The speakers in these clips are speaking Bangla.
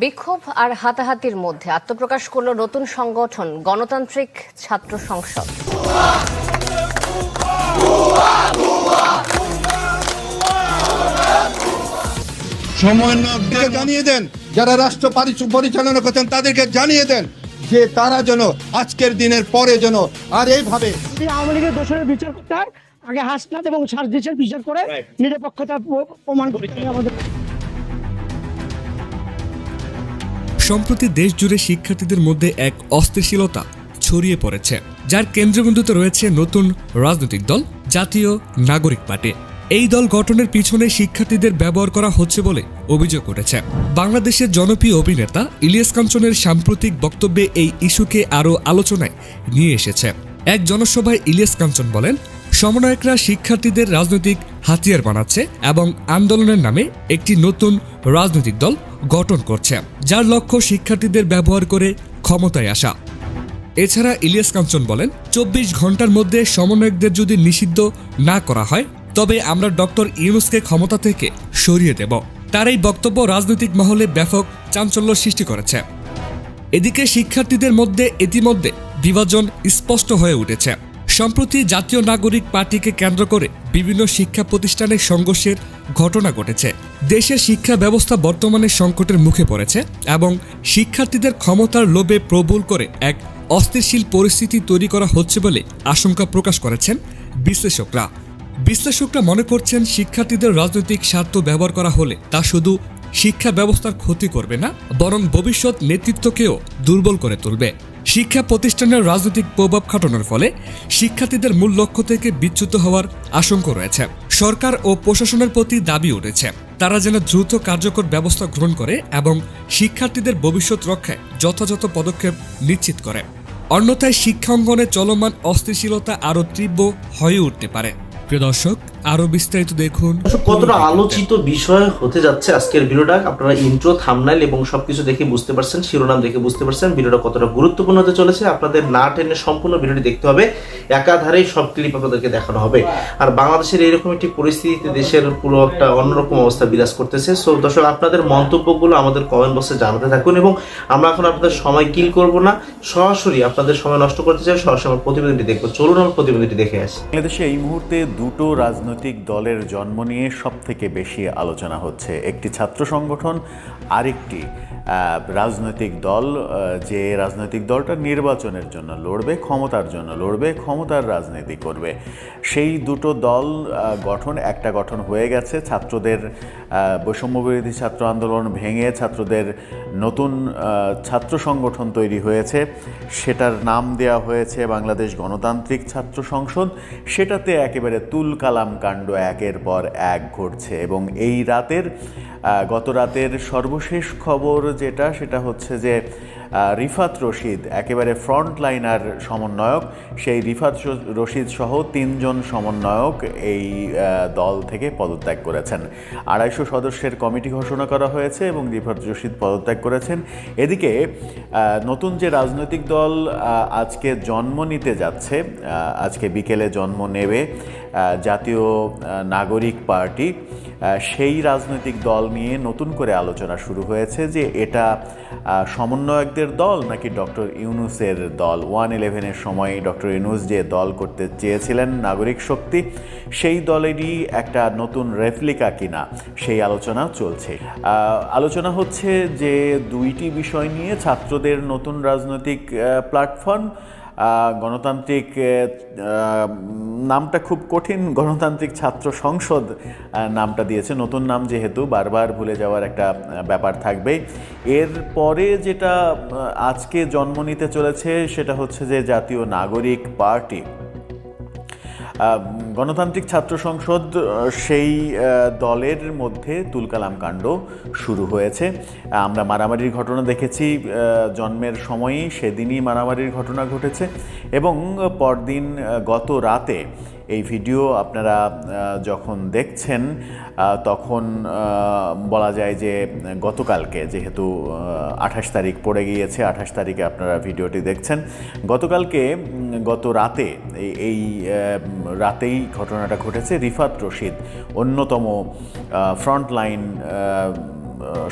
বিক্ষোভ আর হাতাহাতির মধ্যে আত্মপ্রকাশ করল নতুন সংগঠন গণতান্ত্রিক ছাত্র সংসদ। সমন্বয়কদের জানিয়ে দেন যারা রাষ্ট্র পরিচালনা করছেন তাদেরকে জানিয়ে দেন যে তারা যেন আজকের দিনের পরে যেন আর এইভাবে আওয়ামী লীগের দোষের বিচার করতে হয় আগে হাসনাত এবং সার্জিসের বিচার করে নিরপেক্ষতা প্রমাণ করতে হবে আমাদের। সম্প্রতি দেশ জুড়ে শিক্ষার্থীদের মধ্যে এক অস্থিরশীলতা ছড়িয়ে পড়েছে, যার কেন্দ্রবিন্দুতে রয়েছে নতুন রাজনৈতিক দল, জাতীয় নাগরিক পার্টি। এই দল গঠনের পিছনে শিক্ষার্থীদের ব্যবহার করা হচ্ছে বলে অভিযোগ উঠেছে। বাংলাদেশের জনপ্রিয় অভিনেতা ইলিয়াস কাঞ্চনের সাম্প্রতিক বক্তব্যে এই ইস্যুকে আরও আলোচনায় নিয়ে এসেছে। এক জনসভায় ইলিয়াস কাঞ্চন বলেন, সমন্বয়করা শিক্ষার্থীদের রাজনৈতিক হাতিয়ার বানাচ্ছে এবং আন্দোলনের নামে একটি নতুন রাজনৈতিক দল গঠন করছে, যার লক্ষ্য শিক্ষার্থীদের ব্যবহার করে ক্ষমতায় আসা। এছাড়া ইলিয়াস কাঞ্চন বলেন, চব্বিশ ঘণ্টার মধ্যে সমন্বয়কদের যদি নিষিদ্ধ না করা হয়, তবে আমরা ডক্টর ইউনুসকে ক্ষমতা থেকে সরিয়ে দেব। তার এই বক্তব্য রাজনৈতিক মহলে ব্যাপক চাঞ্চল্য সৃষ্টি করেছে। এদিকে শিক্ষার্থীদের মধ্যে ইতিমধ্যে বিভাজন স্পষ্ট হয়ে উঠেছে। সম্প্রতি জাতীয় নাগরিক পার্টিকে কেন্দ্র করে বিভিন্ন শিক্ষা প্রতিষ্ঠানের সংঘর্ষের ঘটনা ঘটেছে। দেশের শিক্ষা ব্যবস্থা বর্তমানে সংকটের মুখে পড়েছে এবং শিক্ষার্থীদের ক্ষমতার লোভে প্রবল করে এক অস্থিরশীল পরিস্থিতি তৈরি করা হচ্ছে বলে আশঙ্কা প্রকাশ করেছেন বিশ্লেষকরা। বিশ্লেষকরা মনে করছেন শিক্ষার্থীদের রাজনৈতিক স্বার্থ ব্যবহার করা হলে তা শুধু শিক্ষা ব্যবস্থার ক্ষতি করবে না, বরং ভবিষ্যৎ নেতৃত্বকেও দুর্বল করে তুলবে। শিক্ষা প্রতিষ্ঠানের রাজনৈতিক প্রভাব খাটানোর ফলে শিক্ষার্থীদের মূল লক্ষ্য থেকে বিচ্যুত হওয়ার আশঙ্কা রয়েছে। সরকার ও প্রশাসনের প্রতি দাবি উঠেছে। তারা যেন দ্রুত কার্যকর ব্যবস্থা গ্রহণ করে এবং শিক্ষার্থীদের ভবিষ্যৎ রক্ষায় যথাযথ পদক্ষেপ নিশ্চিত করে। অন্যথায় শিক্ষাঙ্গনে চলমান অস্থিতিশীলতা আরও তীব্র হয়ে উঠতে পারে। প্রিয় দর্শক আরও বিস্তারিত দেখুন। কতটা আলোচিত বিষয় হতে যাচ্ছে আজকের ভিডিওটা আপনারা ইন্ট্রো থামনাইল এবং সবকিছু দেখে বুঝতে পারছেন শিরোনাম দেখে বুঝতে পারছেন। ভিডিওটা কতটা গুরুত্বপূর্ণ হতে চলেছে আপনাদের না টেনে সম্পূর্ণ ভিডিওটি দেখতে হবে। একাধারে সব ক্লিপ আপনাদেরকে দেখানো হবে। আর বাংলাদেশের এরকম একটি পরিস্থিতিতে দেশের পুরো একটা অন্যরকম অবস্থা বিরাজ করতেছে। সো দর্শক আপনাদের মন্তব্যগুলো আমাদের কমেন্ট বক্সে জানাতে থাকুন এবং আমরা এখন আপনাদের সময় কিল করব না। সরাসরি আপনাদের সময় নষ্ট করতে চাই সরাসরি আমার প্রতিবেদনটি দেখব। চলুন আমার প্রতিবেদনটি দেখে আসি। বাংলাদেশে এই মুহূর্তে দুটো রাজনৈতিক দলের জন্ম নিয়ে সবথেকে বেশি আলোচনা হচ্ছে। একটি ছাত্র সংগঠন আরেকটি রাজনৈতিক দল যে রাজনৈতিক দলটা নির্বাচনের জন্য লড়বে, ক্ষমতার জন্য লড়বে, ক্ষমতার রাজনীতি করবে। সেই দুটো দল গঠন, একটা গঠন হয়ে গেছে। ছাত্রদের বৈষম্যবিরোধী ছাত্র আন্দোলন ভেঙে ছাত্রদের নতুন ছাত্র সংগঠন তৈরি হয়েছে। সেটার নাম দেওয়া হয়েছে বাংলাদেশ গণতান্ত্রিক ছাত্র সংসদ। সেটাতে একেবারে তুল কালাম কাণ্ড একের পর এক ঘটছে এবং এই রাতের গত রাতের সর্বশেষ খবর যেটা, সেটা হচ্ছে যে রিফাত রশিদ, একেবারে ফ্রন্ট লাইনার সমন্বয়ক, সেই রিফাত রশিদ সহ তিনজন সমন্বয়ক এই দল থেকে পদত্যাগ করেছেন। আড়াইশো সদস্যের কমিটি ঘোষণা করা হয়েছে এবং রিফাত রশিদ পদত্যাগ করেছেন। এদিকে নতুন যে রাজনৈতিক দল আজকে জন্ম নিতে যাচ্ছে আজকে বিকেলে জন্ম নেবে জাতীয় নাগরিক পার্টি সেই রাজনৈতিক দল নিয়ে নতুন করে আলোচনা শুরু হয়েছে যে এটা সমন্বয়কদের দল নাকি ডক্টর ইউনুসের দল? ওয়ান ইলেভেনের সময় ডক্টর ইউনুস যে দল করতে চেয়েছিলেন নাগরিক শক্তি, সেই দলেরই একটা নতুন রেপ্লিকা কিনা, সেই আলোচনা চলছে। আলোচনা হচ্ছে যে দুইটি বিষয় নিয়ে ছাত্রদের নতুন রাজনৈতিক প্ল্যাটফর্ম গণতান্ত্রিক নামটা খুব কঠিন গণতান্ত্রিক ছাত্র সংসদ নামটা দিয়েছে। নতুন নাম যেহেতু বারবার ভুলে যাওয়ার একটা ব্যাপার থাকবে। এর পরে যেটা আজকে জন্ম নিতে চলেছে সেটা হচ্ছে যে জাতীয় নাগরিক পার্টি। গণতান্ত্রিক ছাত্র সংসদ সেই দলের মধ্যে তুলকালাম কাণ্ড শুরু হয়েছে। আমরা মারামারির ঘটনা দেখেছি। জন্মের সময়ই সেদিনই মারামারির ঘটনা ঘটেছে এবং পরদিন গত রাতে এই ভিডিও আপনারা যখন দেখছেন তখন বলা যায় যে গতকালকে, যেহেতু আঠাশ তারিখ পড়ে গিয়েছে, আঠাশ তারিখে আপনারা ভিডিওটি দেখছেন। গতকালকে গত রাতে, এই রাতেই ঘটনাটা ঘটেছে। রিফাত রশিদ, অন্যতম ফ্রন্ট লাইন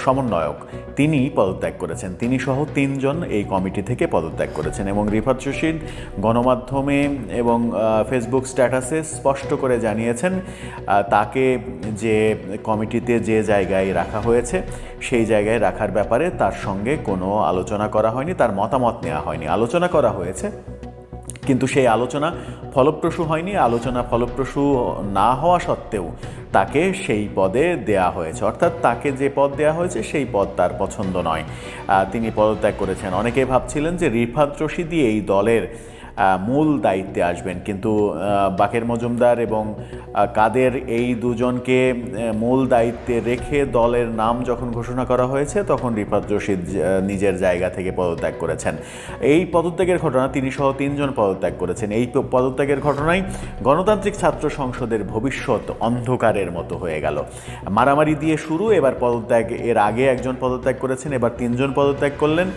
সমন্বয়ক। তিনি পদত্যাগ করেছেন। তিনি সহ তিনজন এই কমিটি থেকে পদত্যাগ করেছেন এবং রিফাত রশিদ গণমাধ্যমে এবং ফেসবুক স্ট্যাটাসে স্পষ্ট করে জানিয়েছেন তাকে যে কমিটিতে যে জায়গায় রাখা হয়েছে, সেই জায়গায় রাখার ব্যাপারে তার সঙ্গে কোনো আলোচনা করা হয়নি, তার মতামত নেওয়া হয়নি। আলোচনা করা হয়েছে কিন্তু সেই আলোচনা ফলপ্রসূ হয়নি। আলোচনা ফলপ্রসূ না হওয়া সত্ত্বেও তাকে সেই পদে দেয়া হয়েছে। অর্থাৎ তাকে যে পদ দেয়া হয়েছে, সেই পদ তার পছন্দ নয়। তিনি পদত্যাগ করেছেন। অনেকে ভাবছিলেন যে রিফাত রশিদি এই দলের মূল দায়িত্বে আসবেন। কিন্তু বাকের মজুমদার এবং কাদের এই দুজনকে মূল দায়িত্বে রেখে দলের নাম যখন ঘোষণা করা হয়েছে, তখন রিফাত রশিদ নিজের জায়গা থেকে পদত্যাগ করেছেন। এই পদত্যাগের ঘটনা তিনি সহ তিনজন পদত্যাগ করেছেন। এই পদত্যাগের ঘটনায় গণতান্ত্রিক ছাত্র সংসদের ভবিষ্যৎ অন্ধকারের মতো হয়ে গেল। মারামারি দিয়ে শুরু, এবার পদত্যাগ, এর আগে একজন পদত্যাগ করেছেন, এবার তিনজন পদত্যাগ করলেন।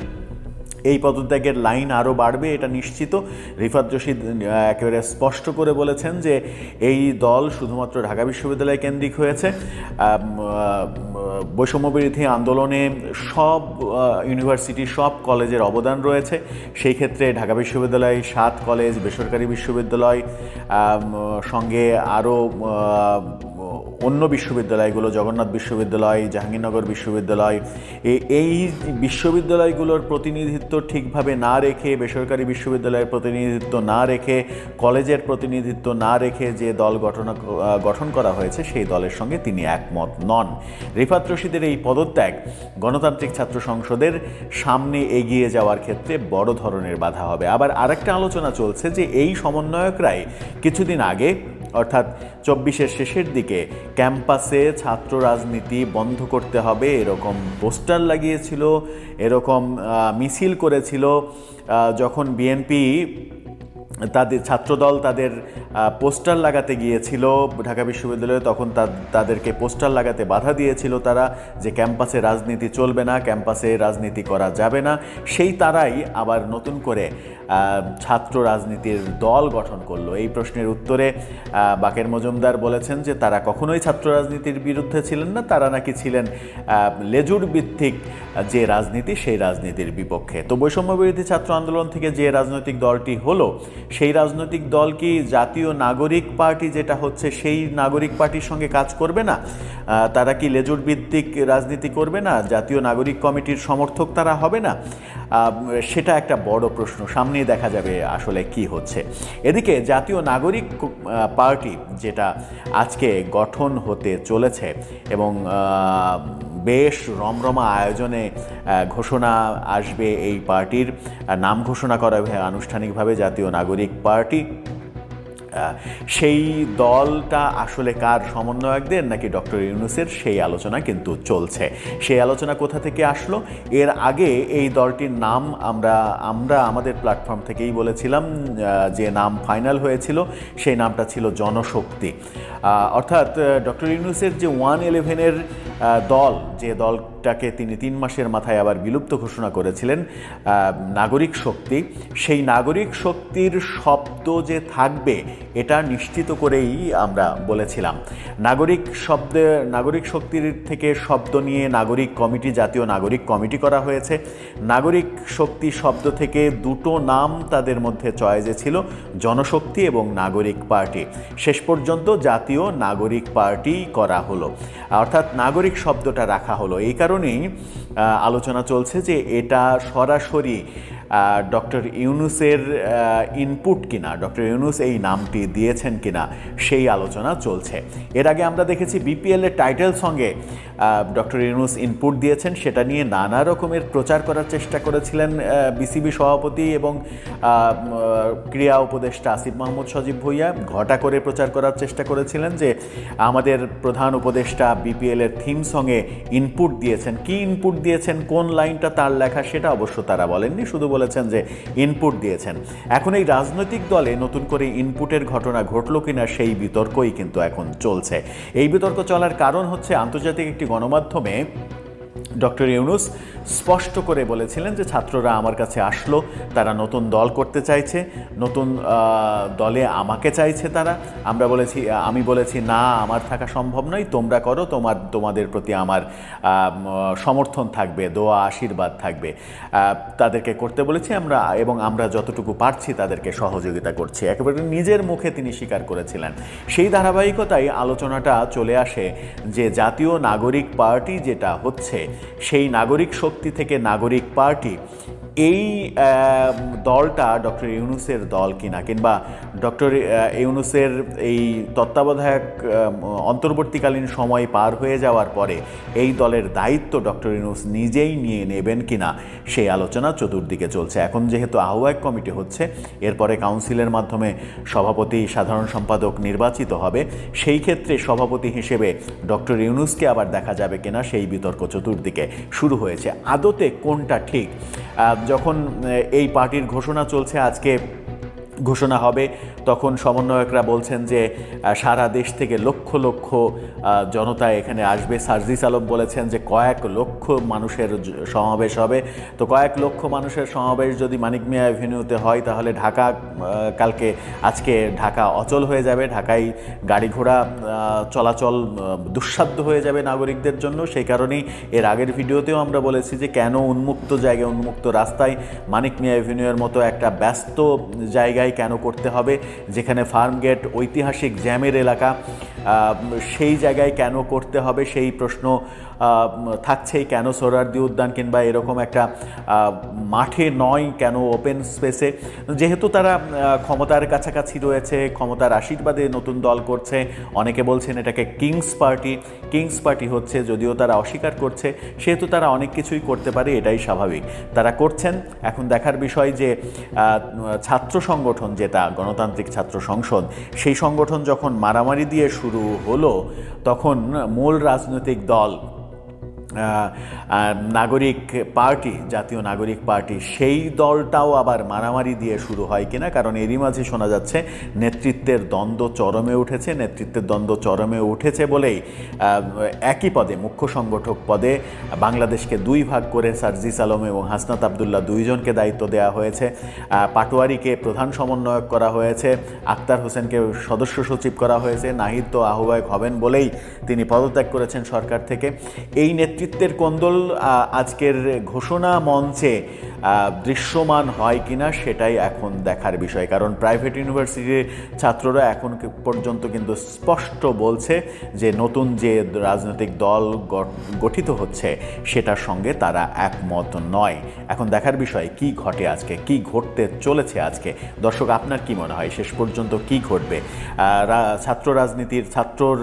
এই পদত্যাগের লাইন আরও বাড়বে এটা নিশ্চিত। রিফাত আহ, একেবারে স্পষ্ট করে বলেছেন যে এই দল শুধুমাত্র ঢাকা বিশ্ববিদ্যালয় কেন্দ্রিক হয়েছে। বৈষম্যবিরোধী আন্দোলনে সব ইউনিভার্সিটি সব কলেজের অবদান রয়েছে। সেই ক্ষেত্রে ঢাকা বিশ্ববিদ্যালয় সাত কলেজ বেসরকারি বিশ্ববিদ্যালয় সঙ্গে আরও অন্য বিশ্ববিদ্যালয়গুলো, জগন্নাথ বিশ্ববিদ্যালয়, জাহাঙ্গীরনগর বিশ্ববিদ্যালয় এই বিশ্ববিদ্যালয়গুলোর প্রতিনিধিত্ব ঠিকভাবে না রেখে, বেসরকারি বিশ্ববিদ্যালয়ের প্রতিনিধিত্ব না রেখে, কলেজের প্রতিনিধিত্ব না রেখে যে দল গঠন গঠন করা হয়েছে, সেই দলের সঙ্গে তিনি একমত নন। রিফাত রশিদের এই পদত্যাগ গণতান্ত্রিক ছাত্র সংসদের সামনে এগিয়ে যাওয়ার ক্ষেত্রে বড় ধরনের বাধা হবে। আবার আরেকটা আলোচনা চলছে যে এই সমন্বয়করাই কিছুদিন আগে অর্থাৎ চব্বিশের শেষের দিকে ক্যাম্পাসে ছাত্র রাজনীতি বন্ধ করতে হবে, এরকম পোস্টার লাগিয়েছিল, এরকম মিছিল করেছিল যখন বিএনপি তাদের ছাত্রদল তাদের পোস্টার লাগাতে গিয়েছিল ঢাকা বিশ্ববিদ্যালয়ে, তখন তাদেরকে পোস্টার লাগাতে বাধা দিয়েছিল তারা যে ক্যাম্পাসে রাজনীতি চলবে না, ক্যাম্পাসে রাজনীতি করা যাবে না। সেই তারাই আবার নতুন করে ছাত্র রাজনীতির দল গঠন করল। এই প্রশ্নের উত্তরে বাকের মজুমদার বলেছেন যে তারা কখনোই ছাত্র রাজনীতির বিরুদ্ধে ছিলেন না, তারা নাকি ছিলেন লেজুর ভিত্তিক যে রাজনীতি, সেই রাজনীতির বিপক্ষে। তো বৈষম্য বিরোধী ছাত্র আন্দোলন থেকে যে রাজনৈতিক দলটি হলো সেই রাজনৈতিক দল কি জাতীয় নাগরিক পার্টি যেটা হচ্ছে সেই নাগরিক পার্টির সঙ্গে কাজ করবে না? তারা কি লেজুর ভিত্তিক রাজনীতি করবে না? জাতীয় নাগরিক কমিটির সমর্থক তারা হবে না? সেটা একটা বড় প্রশ্ন, সামনেই দেখা যাবে আসলে কি হচ্ছে। এদিকে জাতীয় নাগরিক পার্টি যেটা আজকে গঠন হতে চলেছে এবং বেশ রমরমা আয়োজনে ঘোষণা আসবে এই পার্টির। নাম ঘোষণা করা হবে আনুষ্ঠানিকভাবে জাতীয় নাগরিক পার্টি সেই দলটা আসলে কার সমন্বয়কদের নাকি ডক্টর ইউনুসের? সেই আলোচনা কিন্তু চলছে। সেই আলোচনা কোথা থেকে আসলো? এর আগে এই দলটির নাম আমরা আমরা আমাদের প্ল্যাটফর্ম থেকেই বলেছিলাম যে নাম ফাইনাল হয়েছিল, সেই নামটা ছিল জনশক্তি। অর্থাৎ ডক্টর ইউনুসের যে ওয়ান ইলেভেনের দল, যে দলটাকে তিনি তিন মাসের মাথায় আবার বিলুপ্ত ঘোষণা করেছিলেন নাগরিক শক্তি, সেই নাগরিক শক্তির শব্দ যে থাকবে এটা নিশ্চিত করেই আমরা বলেছিলাম। নাগরিক শব্দে, নাগরিক শক্তির থেকে শব্দ নিয়ে নাগরিক কমিটি, জাতীয় নাগরিক কমিটি করা হয়েছে। নাগরিক শক্তি শব্দ থেকে দুটো নাম তাদের মধ্যে চয়েজে ছিল, জনশক্তি এবং নাগরিক পার্টি। শেষ পর্যন্ত জাতীয় নাগরিক পার্টি করা হলো। অর্থাৎ নাগরিক শব্দটা রাখা হলো। এই কারণেই আলোচনা চলছে যে এটা সরাসরি ডক্টর ইউনুসের ইনপুট কিনা, ডক্টর ইউনুস এই নামটি দিয়েছেন কিনা সেই আলোচনা চলছে। এর আগে আমরা দেখেছি বিপিএল এর টাইটেল সঙ্গে ডক্টর ইউনুস ইনপুট দিয়েছেন, সেটা নিয়ে নানা রকমের প্রচার করার চেষ্টা করেছিলেন বিসিবি সভাপতি এবং ক্রীড়া উপদেষ্টা আসিফ মাহমুদ সজীব ভুইয়া। ঘটা করে প্রচার করার চেষ্টা করেছিলেন যে আমাদের প্রধান উপদেষ্টা বিপিএল এর থিম সঙ্গে ইনপুট দিয়েছেন। কি ইনপুট দিয়েছেন, কোন লাইনটা তার লেখা, সেটা অবশ্য তারা বলেননি, শুধু বলেছেন যে ইনপুট দিয়েছেন। এখন এই রাজনৈতিক দলে নতুন করে ইনপুটের ঘটনা ঘটলো কিনা সেই বিতর্কই কিন্তু এখন চলছে। এই বিতর্ক চলার কারণ হচ্ছে আন্তর্জাতিক একটি গণমাধ্যমে ডক্টর ইউনুস স্পষ্ট করে বলেছিলেন যে ছাত্ররা আমার কাছে আসলো, তারা নতুন দল করতে চাইছে, নতুন দলে আমাকে চাইছে তারা। আমরা বলেছি, আমি বলেছি, না, আমার থাকা সম্ভব নয়, তোমরা করো, তোমার, তোমাদের প্রতি আমার সমর্থন থাকবে, দোয়া, আশীর্বাদ থাকবে। তাদেরকে করতে বলেছি আমরা, এবং আমরা যতটুকু পারছি তাদেরকে সহযোগিতা করছি। একেবারে নিজের মুখে তিনি স্বীকার করেছিলেন। সেই ধারাবাহিকতায় আলোচনাটা চলে আসে যে জাতীয় নাগরিক পার্টি যেটা হচ্ছে সেই নাগরিক শক্তি থেকে নাগরিক পার্টি এই দলটা ডক্টর ইউনুসের দল কিনা, কিংবা ডক্টর ইউনুসের এই তত্ত্বাবধায়ক অন্তর্বর্তীকালীন সময় পার হয়ে যাওয়ার পরে এই দলের দায়িত্ব ডক্টর ইউনুস নিজেই নিয়ে নেবেন কিনা, সেই আলোচনা চতুর্দিকে চলছে। এখন যেহেতু আহ্বায়ক কমিটি হচ্ছে, এরপরে কাউন্সিলের মাধ্যমে সভাপতি, সাধারণ সম্পাদক নির্বাচিত হবে, সেই ক্ষেত্রে সভাপতি হিসেবে ডক্টর ইউনুসকে আবার দেখা যাবে কিনা, সেই বিতর্ক চতুর্দিকে শুরু হয়েছে। আদতে কোনটা ঠিক? যখন এই পার্টির ঘোষণা চলছে আজকে ঘোষণা হবে, তখন সমন্বয়করা বলছেন যে সারা দেশ থেকে লক্ষ লক্ষ জনতা এখানে আসবে। সার্জিস আলম বলেছেন যে, কয়েক লক্ষ মানুষের সমাবেশ হবে। তো কয়েক লক্ষ মানুষের সমাবেশ যদি মানিক মিয়া অ্যাভিনিউতে হয়, তাহলে ঢাকা কালকে, আজকে ঢাকা অচল হয়ে যাবে। ঢাকায় গাড়ি ঘোড়া চলাচল দুঃসাধ্য হয়ে যাবে নাগরিকদের জন্য। সেই কারণেই এর আগের ভিডিওতেও আমরা বলেছি যে, কেন উন্মুক্ত জায়গায়, উন্মুক্ত রাস্তায় মানিক মিয়া অ্যাভিনিউয়ের মতো একটা ব্যস্ত জায়গায় কেন করতে হবে? যেখানে ফার্মগেট ঐতিহাসিক জ্যামের এলাকা। সেই জায়গায় কেন করতে হবে সেই প্রশ্ন থাকছেই কেন সোহরার্দি উদ্যান কিংবা এরকম একটা মাঠে নয় কেন ওপেন স্পেসে যেহেতু তারা ক্ষমতার কাছাকাছি রয়েছে, ক্ষমতার আশীর্বাদে নতুন দল করছে, অনেকে বলছেন এটাকে কিংস পার্টি কিংস পার্টি হচ্ছে যদিও তারা অস্বীকার করছে, সেহেতু তারা অনেক কিছুই করতে পারে, এটাই স্বাভাবিক। তারা করছেন, এখন দেখার বিষয় যে ছাত্র সংগঠন যেটা, গণতান্ত্রিক ছাত্র সংসদ, সেই সংগঠন যখন মারামারি দিয়ে শুরু হলো তখন মূল রাজনৈতিক দল নাগরিক পার্টি, জাতীয় নাগরিক পার্টি, সেই দলটাও আবার মারামারি দিয়ে শুরু হয় কিনা? কারণ এরই মাঝে শোনা যাচ্ছে, নেতৃত্বের দ্বন্দ্ব চরমে উঠেছে, নেতৃত্বের দ্বন্দ্ব চরমে উঠেছে বলেই একই পদে, মুখ্য সংগঠক পদে বাংলাদেশকে দুই ভাগ করে সার্জিস আলম এবং হাসনাত আবদুল্লাহ দুইজনকে দায়িত্ব দেওয়া হয়েছে। পাটোয়ারিকে প্রধান সমন্বয়ক করা হয়েছে, আক্তার হোসেনকে সদস্য সচিব করা হয়েছে, নাহিদ তো আহ্বায়ক হবেন বলেই তিনি পদত্যাগ করেছেন সরকার থেকে। এই নেতৃত্বের কোন্দল আজকের ঘোষণা মঞ্চে দৃশ্যমান হয় কিনা সেটাই এখন দেখার বিষয়। কারণ প্রাইভেট ইউনিভার্সিটির ছাত্ররা এখন পর্যন্ত কিন্তু স্পষ্ট বলছে যে নতুন যে রাজনৈতিক দল গঠিত হচ্ছে সেটার সঙ্গে তারা একমত নয়। এখন দেখার বিষয়, কি ঘটে আজকে, কি ঘটতে চলেছে আজকে? দর্শক, আপনার কি মনে হয়? শেষ পর্যন্ত কি ঘটবে? ছাত্র রাজনীতির, ছাত্রর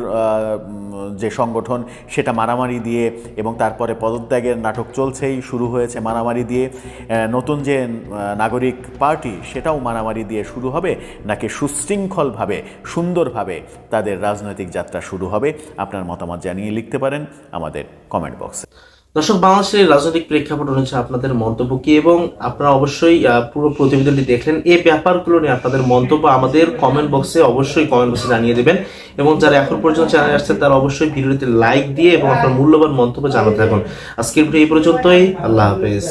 যে সংগঠন, সেটা মারামারি দিয়ে এবং তারপরে পদত্যাগের নাটক চলছেই, শুরু হয়েছে মারামারি দিয়ে। নতুন যে নাগরিক পার্টি, সেটাও মারামারি দিয়ে শুরু হবে, নাকি সুশৃঙ্খলভাবে, সুন্দরভাবে তাদের রাজনৈতিক যাত্রা শুরু হবে, আপনার মতামত জানিয়ে লিখতে পারেন আমাদের কমেন্ট বক্সে দর্শক, বাংলাদেশের রাজনৈতিক প্রেক্ষাপট অনুযায়ী আপনাদের মন্তব্য কি এবং আপনারা অবশ্যই পুরো প্রতিবেদনটি দেখলেন। এই ব্যাপারগুলো নিয়ে আপনাদের মন্তব্য আমাদের কমেন্ট বক্সে অবশ্যই কমেন্ট বক্সে জানিয়ে দেবেন এবং যারা এখন পর্যন্ত চ্যানেল আসছেন, তারা অবশ্যই ভিডিওতে লাইক দিয়ে এবং আপনার মূল্যবান মন্তব্য জানাতে থাকুন। আজকের ভিডিও এই পর্যন্তই। আল্লাহ হাফেজ।